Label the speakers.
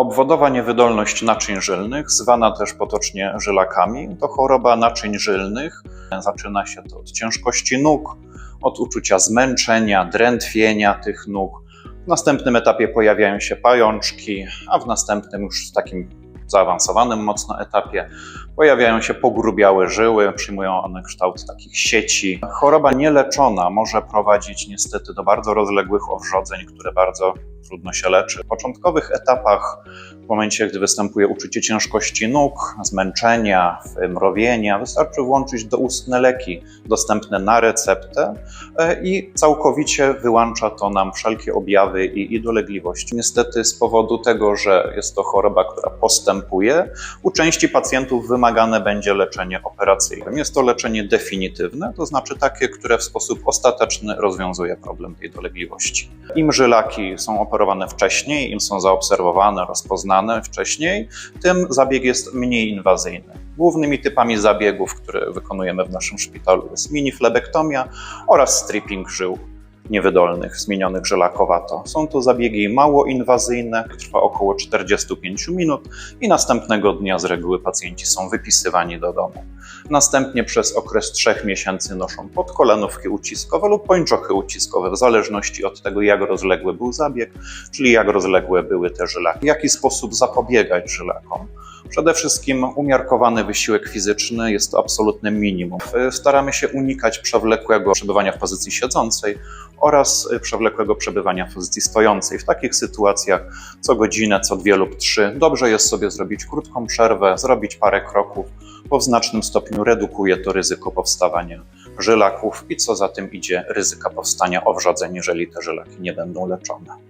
Speaker 1: Obwodowa niewydolność naczyń żylnych, zwana też potocznie żylakami, to choroba naczyń żylnych. Zaczyna się to od ciężkości nóg, od uczucia zmęczenia, drętwienia tych nóg. W następnym etapie pojawiają się pajączki, a w następnym już w takim zaawansowanym mocno etapie pojawiają się pogrubiałe żyły, przyjmują one kształt takich sieci. Choroba nieleczona może prowadzić niestety do bardzo rozległych owrzodzeń, które bardzo trudno się leczy. W początkowych etapach, w momencie, gdy występuje uczucie ciężkości nóg, zmęczenia, mrowienia, wystarczy włączyć doustne leki dostępne na receptę e, i całkowicie wyłącza to nam wszelkie objawy i, i dolegliwości. Niestety z powodu tego, że jest to choroba, która postępuje, u części pacjentów wymagane będzie leczenie operacyjne. Jest to leczenie definitywne, to znaczy takie, które w sposób ostateczny rozwiązuje problem tej dolegliwości. Im żylaki są operowane wcześniej, im są zaobserwowane, rozpoznane wcześniej, tym zabieg jest mniej inwazyjny. Głównymi typami zabiegów, które wykonujemy w naszym szpitalu jest miniflebektomia oraz stripping żył niewydolnych, zmienionych żelakowato. Są to zabiegi mało inwazyjne, trwa około 45 minut i następnego dnia z reguły pacjenci są wypisywani do domu. Następnie przez okres 3 miesięcy noszą podkolanówki uciskowe lub pończochy uciskowe, w zależności od tego, jak rozległy był zabieg, czyli jak rozległe były te żylaki. W jaki sposób zapobiegać żylakom? Przede wszystkim umiarkowany wysiłek fizyczny jest to absolutne minimum. Staramy się unikać przewlekłego przebywania w pozycji siedzącej oraz przewlekłego przebywania w pozycji stojącej. W takich sytuacjach co godzinę, co dwie lub trzy dobrze jest sobie zrobić krótką przerwę, zrobić parę kroków, bo w znacznym stopniu redukuje to ryzyko powstawania żylaków i co za tym idzie ryzyka powstania owrzodzeń, jeżeli te żylaki nie będą leczone.